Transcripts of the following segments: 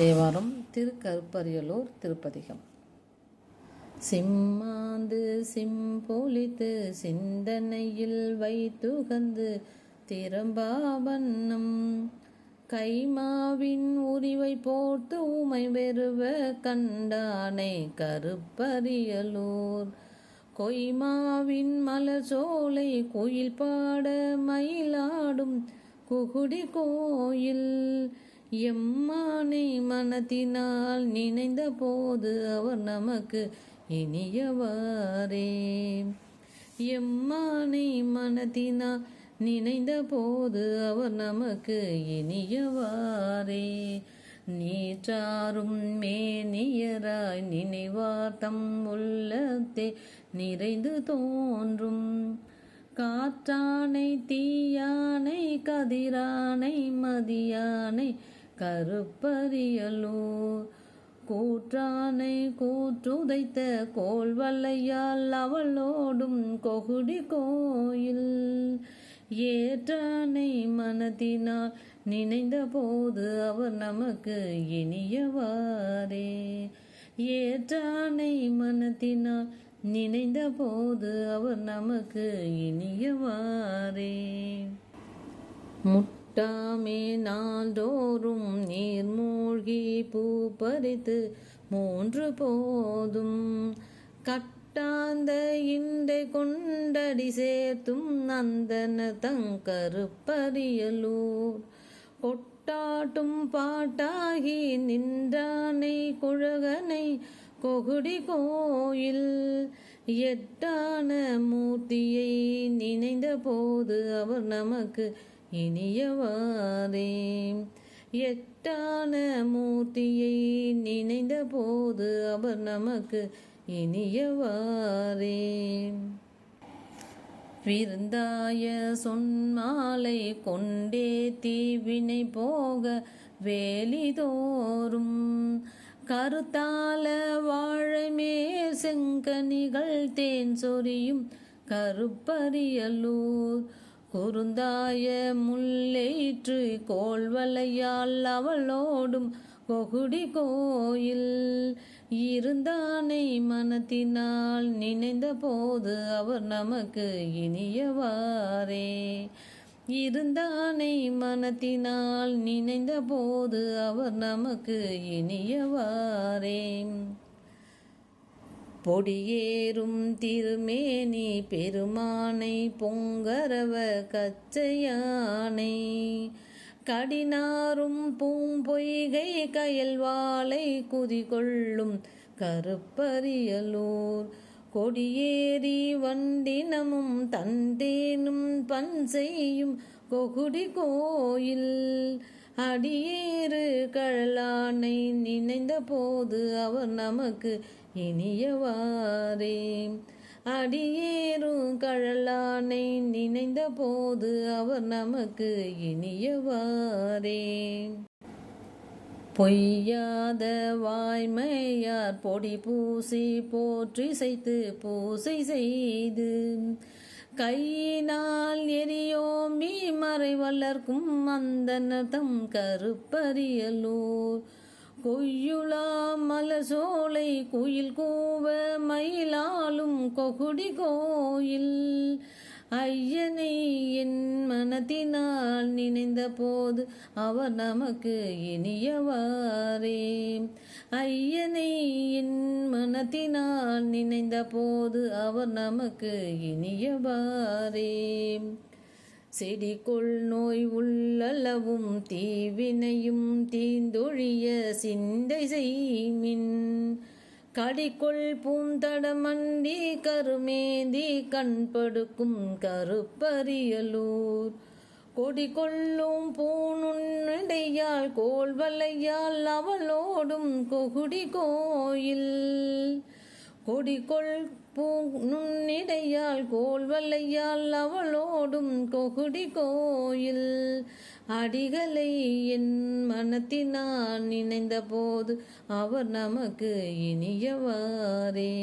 தேவாரம் திருக்கருப்பரியலூர் திருப்பதிகம். சிம்மாந்து சிம்பொலித்து சிந்தனையில் வைத்துகந்து திறம்பாவண்ணம். கைமாவின் உரிவை போட்டு உமை வெறுவ கண்டானை கருப்பரியலூர். கொய்மாவின் மலர் சோலை குயில் பாட மயிலாடும் குகுடி கோயில். எம்மானை மனத்தினால் நினைந்த போது அவர் நமக்கு இனியவாரே எம்மானை மனத்தினால் நினைந்த போது அவர் நமக்கு இனியவாரே நீற்றாரும் மேனியராய் நினைவார்த்தம் உள்ளத்தே நிறைந்து தோன்றும். காற்றானை தீயானை கதிரானை மதியானை கருப்பரியலூர் கூற்றானை கூற்றுதைத்த கோல்வல்லையால் அவளோடும் கொகுடி கோயில். ஏற்றானை மனத்தினால் நினைந்த போது அவர் நமக்கு இனியவாரே ஏற்றானை மனத்தினால் நினைந்த போது அவர் நமக்கு இனியவாரே முட்டாமே நாள்தோறும் நீர் மூழ்கி பூ பறித்து மூன்று போதும். கட்டாந்த இண்டை கொண்டடி சேர்த்தும் நந்தன தங்கருப்பரியலூர் கொட்டாட்டும் பாட்டாகி நின்றானை குழகனை கொகுடி கோயில். எட்டான மூர்த்தியை நினைந்த போது அவர் நமக்கு இனியவாதே. எட்டான மூர்த்தியை நினைந்த போது அவர் நமக்கு இனியவாரே விருந்தாய சொன்மாலை கொண்டே தீவினை போக வேலிதோறும் கருத்தால வாழை செங்கனிகள் தேன் சொரியும் கருப்பரியலூர் குறுந்தாய முல்லேற்று கோல்வலையால் அவளோடும் கொகுடி கோயில். இருந்தானை மனத்தினால் நினைந்த போது அவர் நமக்கு இனியவாரே இருந்தானை மனத்தினால் நினைந்த போது அவர் நமக்கு இனியவாரே பொடியேறும் திருமேனி பெருமானை பொங்கரவ கச்சையானை. கடினாரும் பூம்பொய்கை கயல்வாளை குதிகொள்ளும் கருப்பரியலூர். கொடியேறி வண்டினமும் தந்தேனும் பன் செய்யும் கொகுடி கோயில். அடியேறு கழலானை நினைந்த போது அவர் நமக்கு இனியவாரே அடியேறும் கழலானை நினைந்த போது அவர் நமக்கு இனியவாரே பொய்யாத வாய்மையார் பொடி பூசி போற்றி செய்து பூசை செய்து கையினால் எரியோம்பி மறை வளர்க்கும் அந்தனதம் கருப்பரியலூர். கொய்யுளா மலசோலை குயில் கூவ மயிலாலும் கொகுடி கோயில். ஐயனை என் மனத்தினால் நினைந்த போது அவர் நமக்கு இனியவாரே ஐயனை என் மனத்தினால் நினைந்த போது அவர் நமக்கு இனியவாரே செடி கொள் நோய் உள்ளளவும் தீவினையும் தீந்தொழிய சிந்தை செய்மின். கடிக்குள் பூந்தடமண்டி கருமேந்தி கண்படுக்கும் கருப்பரியலூர். கொடி கொள்ளும் பூணுன்னையால் கோல்வலையால் அவளோடும் கொகுடி கோயில். கொடிகொள் பூநுண்ணிடையால் கோல்வல்லையால் அவளோடும் கொகுடி கோயில் அடிகளை என் மனத்தினால் நினைந்த போது அவர் நமக்கு இனியவாரே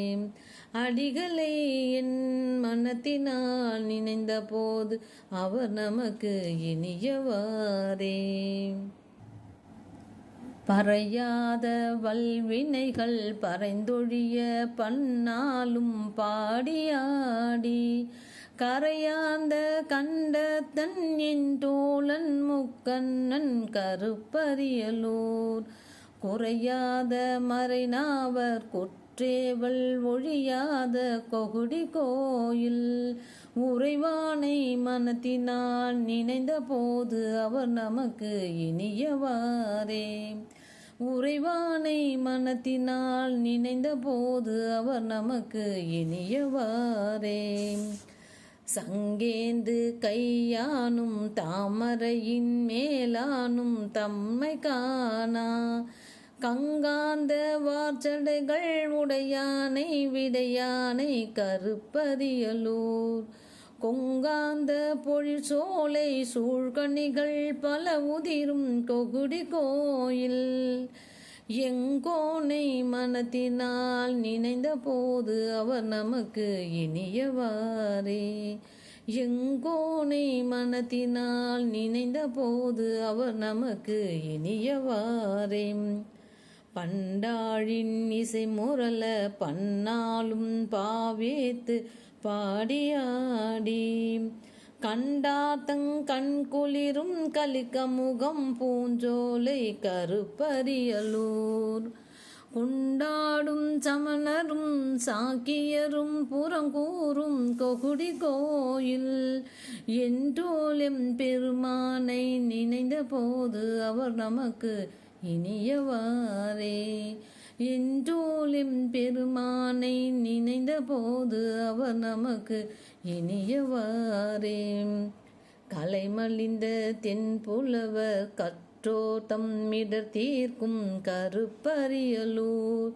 அடிகளை என் மனத்தினால் நினைந்த போது அவர் நமக்கு இனியவாரே பறையாத வல்வினைகள் பறைந்தொழிய பன்னாலும் பாடியாடி கரையாந்த கண்டத்தன் என் தோழன் முக்கண்ணன் கருப்பரியலூர். குறையாத மறைநாவர் குற்றேவல் ஒழியாத கொகுடி கோயில் உறைவானை மனத்தினால் நினைந்த போது அவர் நமக்கு இனியவாரே உறைவானை மனத்தினால் நினைந்த போது அவர் நமக்கு இனியவாரே சங்கேந்து கையானும் தாமரையின் மேலானும் தம்மை காணா. கங்காந்த வார்ச்சடைகள் உடையானை விடையானை கருப்பரியலூர். கொங்காந்த பொழில் சோலை சூழ்கணிகள் பல உதிரும் கொகுடி கோயில். எங்கோனை மனத்தினால் நினைந்த போது அவர் நமக்கு இனியவாரே எங்கோனை மனத்தினால் நினைந்த போது அவர் நமக்கு இனியவாரே பண்டாழின் இசை முரல பன்னாலும் பாவேத்து பாடியாடி கண்டாத்தங் கண் குளிரும் கலிக்க முகம் பூஞ்சோலை கருப்பரியலூர். கொண்டாடும் சமணரும் சாக்கியரும் புறங்கூறும் கொகுடி கோயில். என்றோலெம் பெருமானை நினைந்த போது அவர் நமக்கு இனியவாரே என்றோலிம் பெருமானை நினைந்த போது அவர் நமக்கு இனியவாரே கலைமலிந்த தென்புலவர் கற்றோட்டம் மிடர் தீர்க்கும் கருப்பரியலூர்.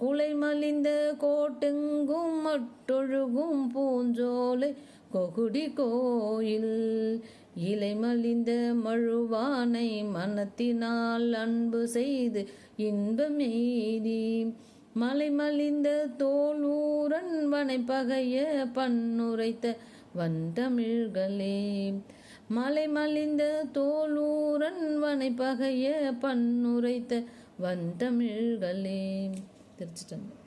குலைமலிந்த கோட்டெங்கும் மட்டொழுகும் பூஞ்சோலை கொகுடி கோயில். இலைமலிந்த மழுவானை மனத்தினால் அன்பு செய்து இன்பமெய்தி மலைமலிந்த தோலூரன் பகைய பன்னுரைத்த வந்தமிழ்களே. மலைமலிந்த தோலூரன் பகைய பன்னுரைத்த வந்தமிழ்களே. திருச்சிட்டம்பரம்